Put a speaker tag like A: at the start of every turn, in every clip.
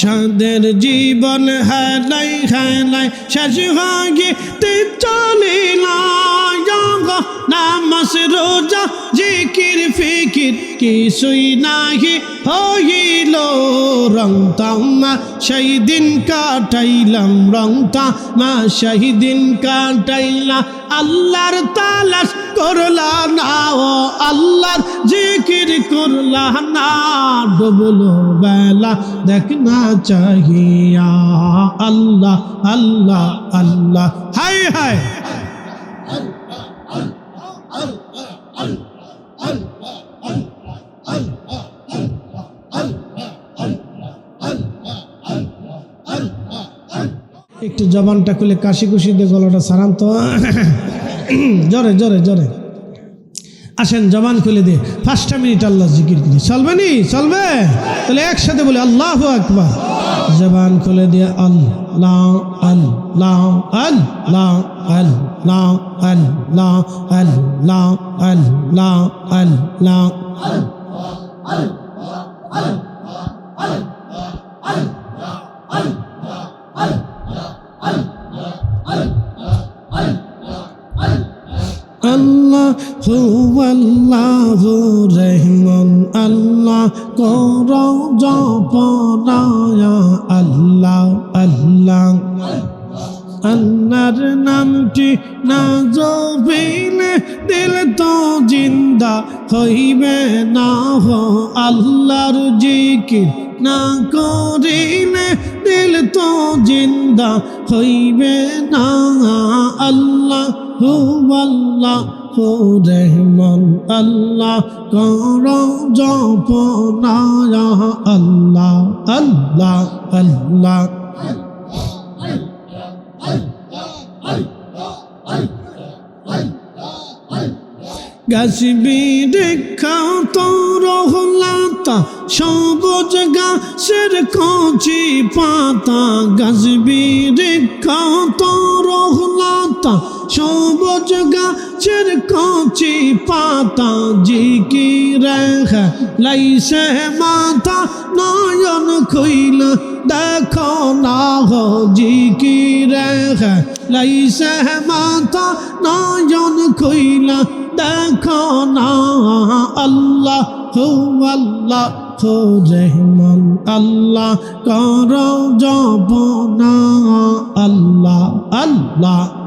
A: সাদের জীবন হেলাই হেলাই শেষ হয়ে চলিল নামাজ, রোজা, জিকির, ফিকির কিছুই নাহি হইল। রং তামা সেই দিন কাটাইলাম, রং তামা সেই দিন কাটাইলাম আল্লাহর তালাশ করলা না, ও আল্লাহর জিকির করলা না। ডুবলো বেলা দেখ না চাহিয়া, আল্লাহ আল্লাহ আল্লাহ হাই হাই একটু জবানটা খুলে কাশি কুশি দিয়ে গলাটা সারান তো। জরে জরে জরে। আসেন, জবান খুলে দিয়ে। পাঁচটা মিনিট আল্লাহ জিকির করি। চলবে নি? চলবে? তাহলে একসাথে বলি, আল্লাহ আকবার। জবান খুলে দিয়ে আল্লাহ আল্লাহ আল্লাহ আল্লাহ আল্লাহ আল্লাহ আল্লাহ আল্লাহ আল্লাহ আল্লাহ রহমান আল্লাহ, কর জপনায়া আল্লাহ আল্লাহ। আল্লাহর নামটি না জবিলে দিল তো জিন্দা হইবে না হো। আল্লাহর জিকির না করিলে দিল তো জিন্দা হইবে না আল্লাহ আল্লাহ রহমান আল্লাহ কর আল্লাহ আল্লাহ আল্লাহ গাছবি দেখা তোর হলাতা সবুজ গাছের কচি পাতা গাছবি দেখা তোর হলাতা সবুজ গাছের কচি পাতা জিকি রেখা লাইসে মাথা নয়ন খুইল দেখো না হো জিকি রেখা লাইসে মাথা নয়ন খুইল দেখো না আল্লাহ হো আল্লাহ হো রহমান আল্লাহ। কর জব না আল্লাহ আল্লাহ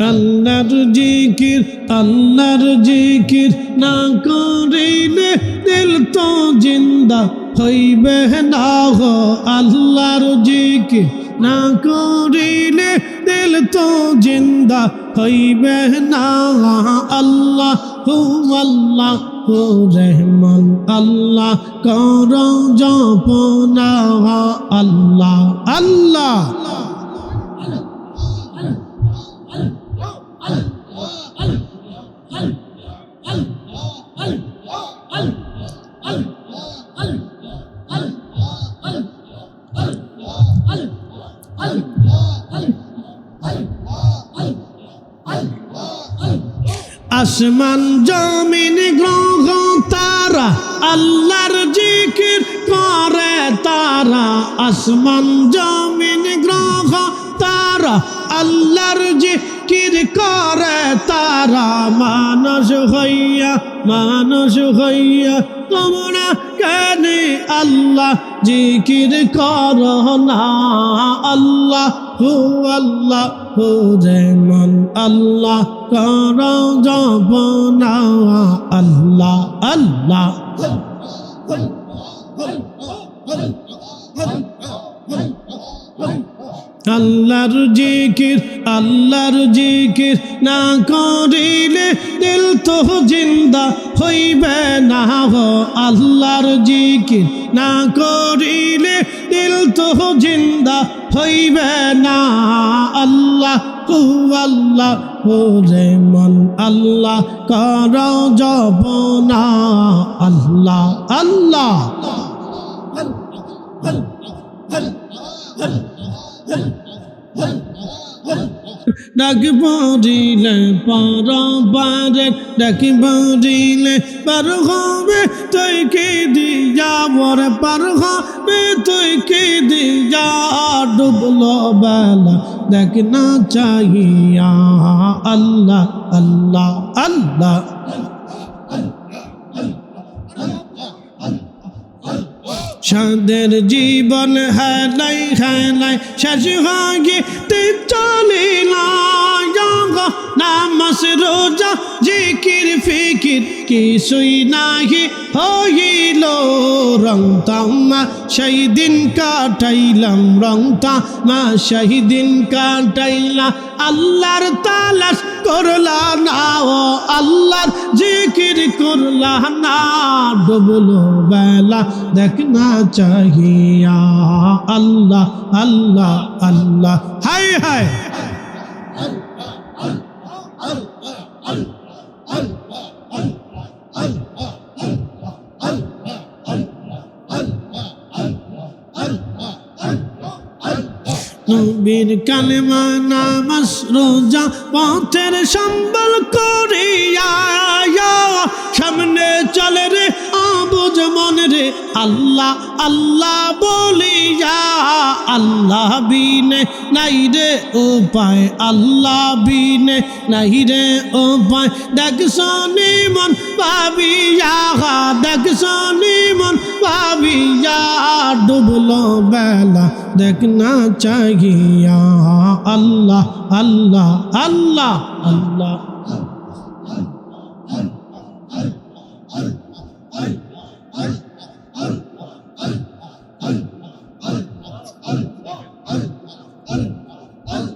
A: আল্লাহর জিকির আল্লাহর জিকির না করিলে দিল তো জিন্দা হইবে না গো। আল্লাহর জিকির না করিলে দিল তো জিন্দা হইবে না আল্লাহ হু আল্লাহ হু রহমান, আল্লাহ কর জপনা আল্লাহ আল্লাহ। আসমান, জমিন, গ্রহ তারা, আল্লাহর জিকির করে তারা। আসমান, জমিন, গ্রহ তারা, আল্লাহর জিকির করে তারা। মানস হইয়া মানস হইয়া তোমরা কেন আল্লাহ জিকির কর না। আল্লাহ হু আল্লাহ। যেমন আল্লাহ কর জব না আল্লাহ আল্লাহ। আল্লাহর জিকির আল্লাহর জিকির না করিলে দিল তো জিন্দা হইবে না হো। আল্লাহর জিকির না করিলে দিল তো জিন্দা থইবে না আল্লাহ কু আল্লাহ রে মন আল্লাহ কর যাব না আল্লাহ আল্লাহ আল্লাহ আল্লাহ আল্লাহ আল্লাহ ডাকি পড়িলে পর পারে ডাকি পড়িলে পার হবে, তুই কি দিয়া বর, পার হবে, তুই কি দিয়া ডুবলো বেলা, দেখ না চাহিয়া, আল্লাহ আল্লাহ আল্লাহ। সাদের জীবন হেলাই হেলাই শেষ তে চলিলা নামাজ, রোজা, জিকির, ফিকির কিছুই নাহি হইল। রং তামা, সেই দিন কাটাইলাম, রং তামা, সেই দিন কাটাইলা আল্লাহর তালাশ করলা না, ও আল্লাহর জিকির করলা না। ডুবলো বেলা দেখ না চাহিয়া, আল্লাহ আল্লাহ আল্লাহ। হায় হায় নবীর কালেমা নামাজ রোজা পথের সম্বল করিয়া সামনে চলে রে আবুজ মন রে, আল্লাহ আল্লাহ বলিয়া। আল্লাহ বিনে নাই রে উপায়, আল্লাহ বিনে নাই রে উপায়। দেখ শনি মন ভাবিয়া, দেখ ভাবিয়া ডুবলো বেলা দেখ না চাহিয়া আল্লাহ আল্লাহ আল্লাহ আল্লাহ। পর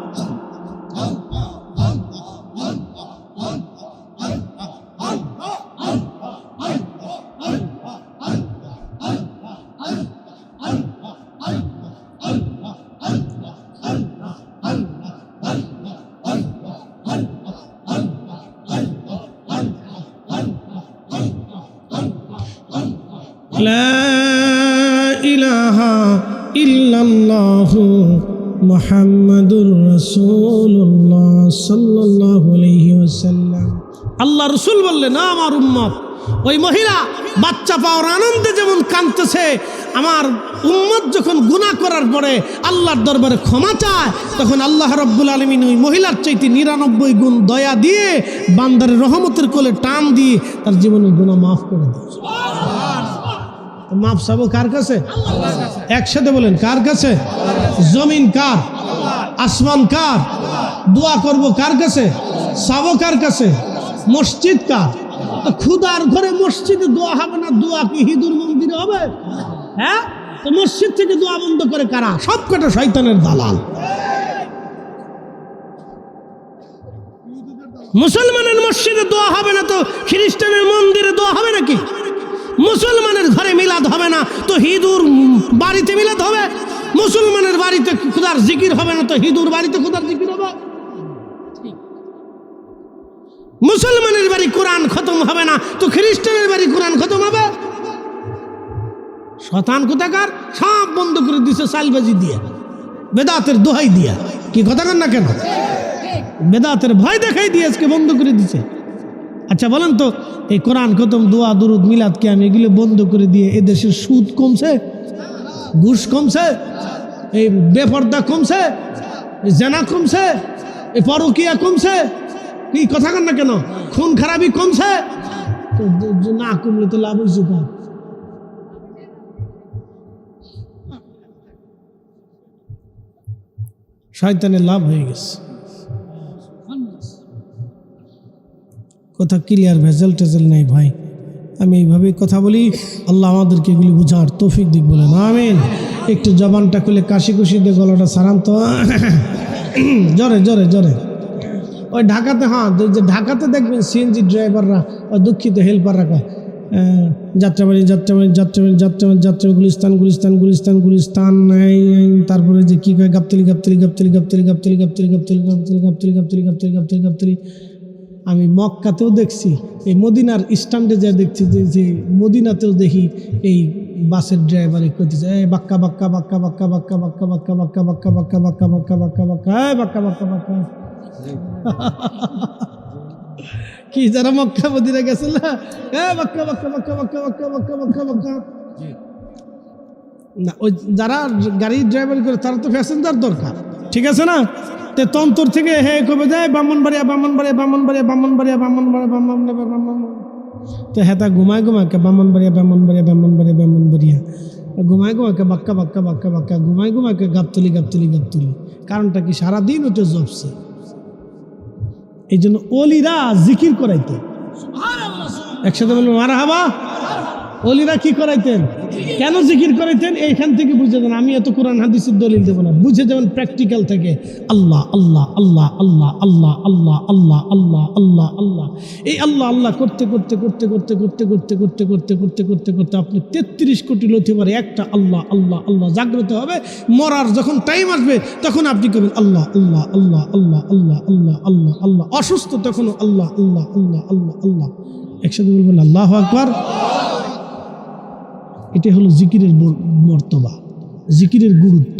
A: لا إله إلا الله محمد رسول الله صلى الله عليه وسلم আল্লাহ রসুল বললেন না আমার উম্মত ওই মহিলা বাচ্চা পাওয়ার আনন্দে যেমন কাঁদতেছে আমার উম্মত যখন গুনাহ করার পরে আল্লাহর দরবারে ক্ষমা চায় তখন আল্লাহ রব্বুল আলমিন ওই মহিলার চাইতে নিরানব্বই গুণ দয়া দিয়ে বান্দারের রহমতের কোলে টান দিয়ে তার জীবনের গুণা মাফ করে দেয় মাপ চাবো কার কাছে? একসাথে বলেন, কার কাছে? জমিন কার? আসমান কার? দোয়া করব কার কাছে? চাবো কার কাছে? মসজিদ কার? তো খুদার ঘরে মসজিদে দোয়া হবে না, দোয়া কি হিঁদুর মন্দিরে হবে? হ্যাঁ? তো মসজিদ থেকে দোয়া বন্ধ করে কারা? সব কটা শয়তানের দালাল। মুসলমানের মসজিদে দোয়া হবে না তো খ্রিস্টানের মন্দিরে দোয়া হবে নাকি মুসলমানের ঘরে মিলাদ হবে না, তো হিঁদুর বাড়িতে মিলাদ হবে। মুসলমানের বাড়িতে খুদার জিকির হবে না, তো হিঁদুর বাড়িতে খুদার জিকির হবে। মুসলমানের বাড়ি কোরআন খতম হবে না, তো খ্রিস্টানের বাড়ি কোরআন খতম হবে। শতান কোথাকার? সব বন্ধ করে দিছে সালবাজি দিয়ে। বেদাতের দোহাই দিয়া। কি কথা না কেন? বেদাতের ভয় দেখাই দিয়ে আজকে বন্ধ করে দিছে। আচ্ছা বলেন তো, এই কোরআন খতম, দোয়া, দুরুদ, মিলাদ কি আমি এগুলো বন্ধ করে দিয়ে এদেশের সুদ কমছে? ঘুষ কমছে? এই বেপর্দা কমছে? জেনা কমছে? এই পরকিয়া কমছে? কি কথা কন না কেন? খুন খারাপি কমছে? না কমলে তো লাভ হয়েছে শয়তানের লাভ হয়ে গেছে। কথা ক্লিয়ার ভেজাল টেজাল নেই ভাই আমি এইভাবেই কথা বলি আল্লাহ আমাদেরকে এগুলি বুঝার তৌফিক দিক বলেন আমিন একটু জবানটা খুলে কাশি কুশি দিয়ে গলাটা সারান তো জরে জরে জরে ওই ঢাকাতে হ্যাঁ যে ঢাকাতে দেখবেন সিএনজি ড্রাইভাররা ও দুঃখিত হেল্পাররা কয় যাত্রাবাড়ি যাত্রাবাড়ি যাত্রাবাড়ি যাত্রাবাড়ি যাত্রাবাড়ি গুলিস্তান গুলিস্তান গুলিস্তান গুলিস্তান তারপরে যে কি কয় গাবতলি গাবতলি গাবতলি গাবতলি গাবতলি গাবতলি গাবতলি গাবতলি গাবতলি গাবতলি গাবতলি গাবতলি গাবতলি আমি মক্কাতেও দেখছি এই মদিনার স্ট্যান্ডে যা দেখছি যে যে মদিনাতেও দেখি এই বাসের ড্রাইভার করতেছে এ বাক্কা বাক্কা বাক্কা বাক্কা বাক্কা বাক্কা বাক্কা বাক্কা বাক্কা বাক্কা বাক্কা বাক্কা বাক্কা বাক্কা এই বাক্কা বাক্কা বাক্কা কি যারা মক্কা মদিনা গেছিল এ বাক্কা বাক্কা বাক্কা বাক্কা বাক্কা বাক্কা বাক্কা বাক্কা না ওই যারা গাড়ি ড্রাইভার করে তারা তো প্যাসেঞ্জার দরকার ঠিক আছে না তে তন্তর থেকে হে কবে যায়? ব্রাহ্মণবাড়িয়া ব্রাহ্মণবাড়িয়া ব্রাহ্মণবাড়িয়া ব্রাহ্মণবাড়িয়া ব্রাহ্মণবাড়িয়া ব্রাহ্মণবাড়িয়া ব্রাহ্মণ তো হ্যাঁ তা ঘুমায় ঘুমায় কে? ব্রাহ্মণবাড়িয়া ব্রাহ্মণবাড়িয়া ব্রাহ্মণবাড়িয়া ব্রাহ্মণবাড়িয়া ঘুমায় ঘুমায় কে? বাক্কা বাক্কা বাক্কা বাক্কা। ঘুমায় ঘুমায় কে? গাবতলি গাবতলি গাবতলি। কারণটা কি? সারাদিন ওটা জপছে এই জন্য অলিরা জিকির করাইতে। একসাথে বলব মারা হাবা অলিরা কি করাইতেন কেন জিকির করাইতেন এইখান থেকে বুঝে দেন আমি এত কোরআন হাদিসের দলিল দেবো না বুঝে যাবেন প্র্যাকটিক্যাল থেকে আল্লাহ আল্লাহ আল্লাহ আল্লাহ আল্লাহ আল্লাহ আল্লাহ আল্লাহ আল্লাহ আল্লাহ এই আল্লাহ আল্লাহ করতে করতে করতে করতে করতে করতে করতে করতে করতে করতে করতে আপনি তেত্রিশ কোটি লইতে পারে একটা আল্লাহ আল্লাহ আল্লাহ জাগ্রত হবে মরার যখন টাইম আসবে তখন আপনি করবেন আল্লাহ আল্লাহ আল্লাহ আল্লাহ আল্লাহ আল্লাহ আল্লাহ আল্লাহ অসুস্থ তখনও আল্লাহ আল্লাহ আল্লাহ আল্লাহ আল্লাহ একসাথে বলবেন আল্লাহ আকবার এটা হলো জিকিরের মর্তবা জিকিরের গুরুত্ব।